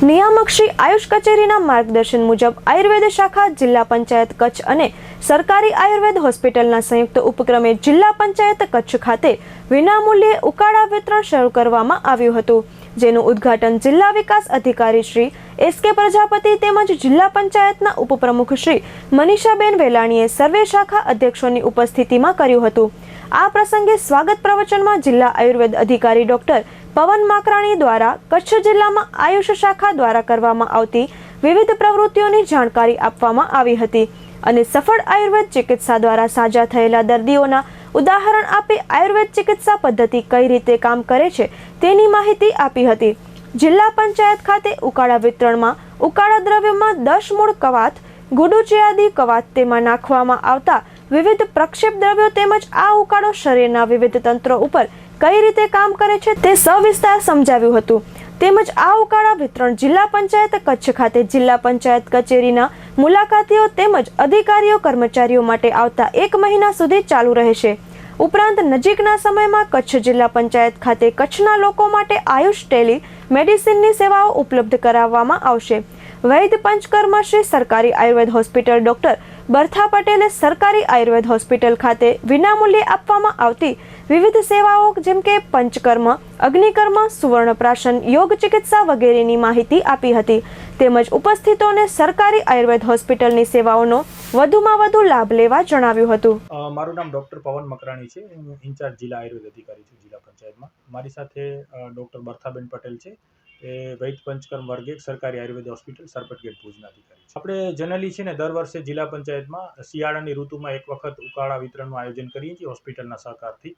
નિયામક શ્રી આયુષ કચેરીના માર્ગદર્શન મુજબ આયુર્વેદ શાખા, જિલ્લા પંચાયત કચ્છ અને સરકારી આયુર્વેદ હોસ્પિટલના સંયુક્ત ઉપક્રમે જિલ્લા પંચાયત કચ્છ ખાતે વિનામૂલ્યે ઉકાળા વિતરણ શરૂ કરવામાં આવ્યું હતું, જેનું ઉદ્ઘાટન જિલ્લા વિકાસ અધિકારી શ્રી એસ કે પ્રજાપતિ તેમજ જિલ્લા પંચાયતના ઉપપ્રમુખ શ્રી મનીષાબેન વેલાણીએ સર્વે શાખા અધ્યક્ષોની ઉપસ્થિતિમાં કર્યું હતું. આ પ્રસંગે સ્વાગત પ્રવચનમાં જિલ્લા આયુર્વેદ અધિકારી ડોક્ટર પવન માકરાણી દ્વારા કચ્છ જિલ્લામાં આયુષ શાખા દ્વારા કરવામાં આવતી વિવિધ પ્રવૃત્તિઓની જાણકારી આપવામાં આવી હતી અને સફળ આયુર્વેદ ચિકિત્સા દ્વારા સાજા થયેલા દર્દીઓના ઉદાહરણ આપી આયુર્વેદ ચિકિત્સા પદ્ધતિ કઈ રીતે કામ કરે છે તેની માહિતી આપી હતી. જિલ્લા પંચાયત ખાતે ઉકાળા વિતરણમાં ઉકાળા દ્રવ્યમાં દસ મૂળ કવાત, ગુડુચિયાદી કવાત તેમાં નાખવામાં આવતા વિવિધ પ્રક્ષેપ દ્રવ્યો તેમજ આ ઉકાળો શરીરના વિવિધ તંત્રો ઉપર કઈ રીતે કામ કરે છે તે સવિસ્તાર સમજાવ્યું હતું. તેમજ આ ઉકાળા વિતરણ જિલ્લા પંચાયત કચ્છ ખાતે જિલ્લા પંચાયત કચેરીના મુલાકાતીઓ તેમજ અધિકારીઓ કર્મચારીઓ માટે આવતા એક મહિના સુધી ચાલુ રહેશે. ઉપરાંત નજીકના સમયમાં કચ્છ જિલ્લા પંચાયત ખાતે કચ્છના લોકો માટે આયુષ ટેલી મેડિસિનની સેવાઓ ઉપલબ્ધ કરાવવામાં આવશે. વૈદ પંચકર્મ શ્રી સરકારી આયુર્વેદ હોસ્પિટલ ડોક્ટર બર્થા પટેલે સરકારી આયુર્વેદ હોસ્પિટલ ખાતે વિનામૂલ્યે આપવામાં આવતી વિવિધ સેવાઓ જેમ કે પંચકર્મ, અગ્નિકર્મ, સુવર્ણપ્રાશન, યોગ ચિકિત્સા વગેરેની માહિતી આપી હતી. તેમજ ઉપસ્થિતોને સરકારી આયુર્વેદ હોસ્પિટલની સેવાઓનો વધુમાં વધુ લાભ લેવા જણાવ્યું હતું. મારું નામ ડૉક્ટર પવન મકરાણી છે. હું ઇન્ચાર્જ જિલ્લા આયુર્વેદ અધિકારી છું જિલ્લા પંચાયતમાં. મારી સાથે ડૉક્ટર બર્થાબેન પટેલ છે. એ વૈદ પંચકર્મ વર્ગે સરકારી આયુર્વેદ હોસ્પિટલ સરપટગેટ ભુજના અધિકારી આપણે જનરલી છે ને દર વર્ષે જિલ્લા પંચાયતમાં શિયાળાની ઋતુમાં એક વખત ઉકાળા વિતરણનું આયોજન કરીએ છીએ હોસ્પિટલના સહકારથી.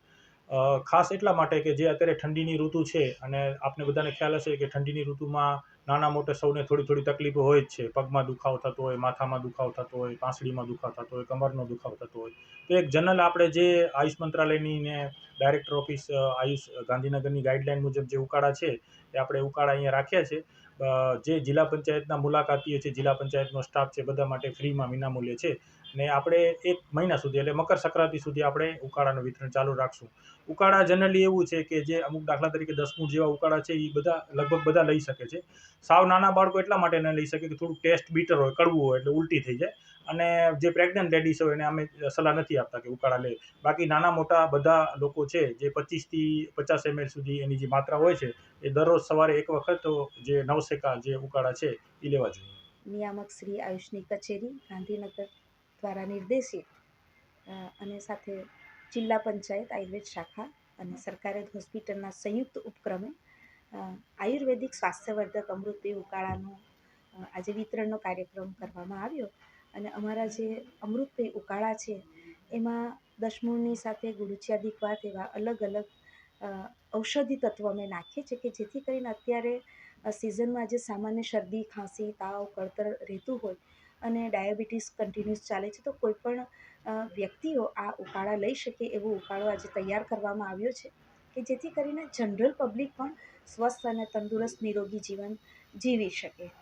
ખાસ એટલા માટે કે જે અત્યારે ઠંડીની ઋતુ છે અને આપને બધાને ખ્યાલ હશે કે ઠંડીની ઋતુમાં નાના મોટા સૌને થોડી થોડી તકલીફો હોય જ છે. પગમાં દુખાવો થતો હોય, માથામાં દુખાવો થતો હોય, પાંસળીમાં દુખાવો થતો હોય, કમરનો દુખાવો થતો હોય. તો એક જનરલ આપણે જે આયુષ મંત્રાલયની ને ડાયરેક્ટર ઓફિસ આયુષ ગાંધીનગરની ગાઈડલાઇન મુજબ જે ઉકાળા છે, એ આપણે ઉકાળા અહીંયા રાખ્યા છે. જે જિલ્લા પંચાયતના મુલાકાતીઓ છે, જિલ્લા પંચાયતનો સ્ટાફ છે, બધા માટે ફ્રીમાં વિનામૂલ્યે છે. ને આપણે એક મહિના સુધી, એટલે મકર સંક્રાંતિ સુધી આપણે ઉકાળાનું વિતરણ ચાલુ રાખશું. ઉકાળા જનરલી એવું છે કે જે અમુક દાખલા તરીકે દસમૂળ જેવા ઉકાળા છે એ બધા, લગભગ બધા લઈ શકે છે. સાવ નાના બાળકો એટલા માટે ન લઈ શકે કે થોડુંક ટેસ્ટ બીટર હોય, કડવું હોય એટલે ઉલટી થઈ જાય. અને જે પ્રેગ્નન્ટ લેડીઝ હોય એને અમે સલાહ નથી આપતા કે ઉકાળા લે. બાકી નાના મોટા બધા લોકો છે, જે પચીસથી પચાસ એમએલ સુધી એની જે માત્રા હોય છે, એ દરરોજ સવારે એક વખત જે નવસેકા જે ઉકાળા છે, એ લેવા જોઈએ. નિયામક શ્રી આયુષની કચેરી, ગાંધીનગર દ્વારા નિર્દેશિત અને સાથે જિલ્લા પંચાયત, આયુર્વેદ શાખા અને સરકારી હોસ્પિટલના સંયુક્ત ઉપક્રમે આયુર્વેદિક સ્વાસ્થ્યવર્ધક અમૃત ઉકાળાનો ઉકાળાનું આજે વિતરણનો કાર્યક્રમ કરવામાં આવ્યો. અને અમારા જે અમૃતપેય ઉકાળા છે, એમાં દશમૂળની સાથે ગુડુચિયાદી વાત એવા અલગ અલગ ઔષધિ તત્વો અમે નાખીએ છીએ કે જેથી કરીને અત્યારે સિઝનમાં જે સામાન્ય શરદી, ખાંસી, તાવ, કળતર રહેતું હોય અને ડાયાબિટીસ કન્ટિન્યુઅસ ચાલે છે, તો કોઈ પણ વ્યક્તિઓ આ ઉકાળા લઈ શકે એવો ઉકાળો આજે તૈયાર કરવામાં આવ્યો છે. કે જેથી કરીને જનરલ પબ્લિક પણ સ્વસ્થ અને તંદુરસ્ત નિરોગી જીવન જીવી શકે.